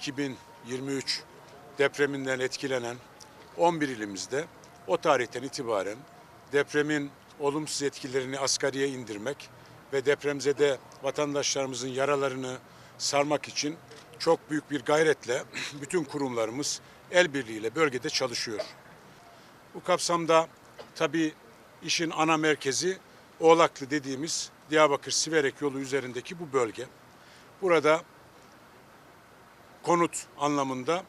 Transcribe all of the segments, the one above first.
2023 depreminden etkilenen 11 ilimizde o tarihten itibaren depremin olumsuz etkilerini asgariye indirmek ve depremzede vatandaşlarımızın yaralarını sarmak için çok büyük bir gayretle bütün kurumlarımız el birliğiyle bölgede çalışıyor. Bu kapsamda tabii işin ana merkezi Oğlaklı dediğimiz Diyarbakır Siverek yolu üzerindeki bu bölge. Burada konut anlamında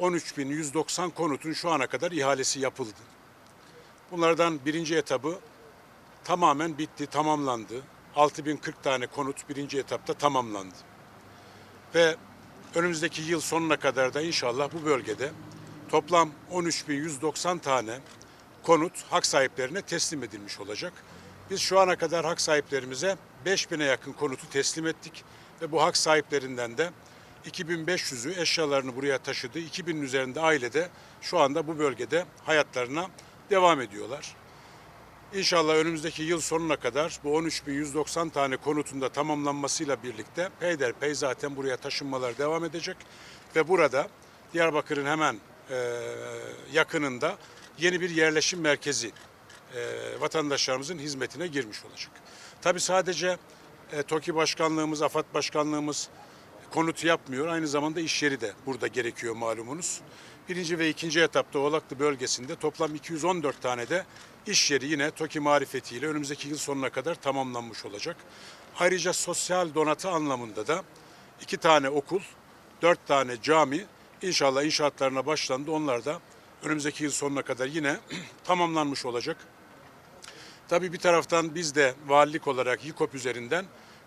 13.190 konutun şu ana kadar ihalesi yapıldı. Bunlardan birinci etabı tamamen bitti, tamamlandı. 6040 tane konut birinci etapta tamamlandı. Ve önümüzdeki yıl sonuna kadar da inşallah bu bölgede toplam 13.190 tane konut hak sahiplerine teslim edilmiş olacak. Biz şu ana kadar hak sahiplerimize 5000'e yakın konutu teslim ettik ve bu hak sahiplerinden de 2500'ü eşyalarını buraya taşıdı. 2000'in üzerinde aile de şu anda bu bölgede hayatlarına devam ediyorlar. İnşallah önümüzdeki yıl sonuna kadar bu 13.190 tane konutun da tamamlanmasıyla birlikte peyderpey zaten buraya taşınmalar devam edecek. Ve burada Diyarbakır'ın hemen e, yakınında yeni bir yerleşim merkezi e, vatandaşlarımızın hizmetine girmiş olacak. Tabi sadece e, TOKİ Başkanlığımız, AFAD Başkanlığımız konut yapmıyor. Aynı zamanda iş yeri de burada gerekiyor malumunuz. Birinci ve ikinci etapta Oğlaklı bölgesinde toplam 214 tane de iş yeri yine TOKİ marifetiyle önümüzdeki yıl sonuna kadar tamamlanmış olacak. Ayrıca sosyal donatı anlamında da iki tane okul, dört tane cami inşallah inşaatlarına başlandı. Onlar da önümüzdeki yıl sonuna kadar yine tamamlanmış olacak. Tabii bir taraftan biz de valilik olarak YİKOP üzerinden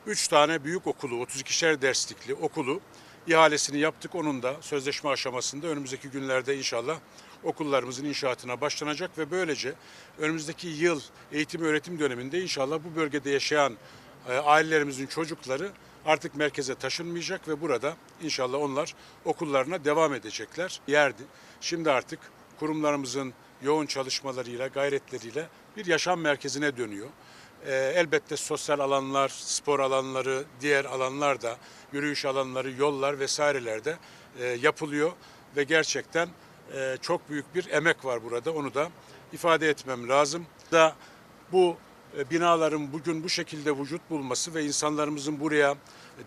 3 tane büyük okulu, 32'şer derslikli okulu ihalesini yaptık. Onun da sözleşme aşamasında önümüzdeki günlerde inşallah okullarımızın inşaatına başlanacak ve böylece önümüzdeki yıl eğitim öğretim döneminde inşallah bu bölgede yaşayan e, ailelerimizin çocukları artık merkeze taşınmayacak ve burada inşallah onlar okullarına devam edecekler. Yerdi. Şimdi artık kurumlarımızın yoğun çalışmalarıyla, gayretleriyle bir yaşam merkezine dönüyor. Ee, elbette sosyal alanlar, spor alanları, diğer alanlar da, yürüyüş alanları, yollar vesaireler de e, yapılıyor ve gerçekten e, çok büyük bir emek var burada. Onu da ifade etmem lazım. Da bu e, binaların bugün bu şekilde vücut bulması ve insanlarımızın buraya,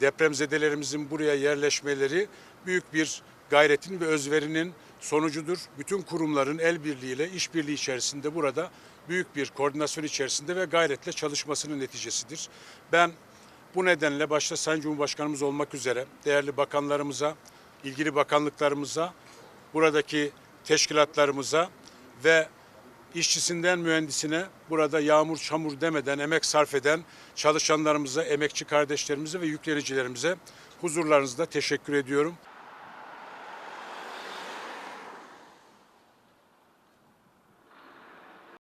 depremzedelerimizin buraya yerleşmeleri büyük bir gayretin ve özverinin sonucudur. Bütün kurumların el birliğiyle, işbirliği içerisinde burada büyük bir koordinasyon içerisinde ve gayretle çalışmasının neticesidir. Ben bu nedenle başta Sayın Cumhurbaşkanımız olmak üzere değerli bakanlarımıza, ilgili bakanlıklarımıza, buradaki teşkilatlarımıza ve işçisinden mühendisine burada yağmur çamur demeden emek sarf eden çalışanlarımıza, emekçi kardeşlerimize ve yüklenicilerimize huzurlarınızda teşekkür ediyorum.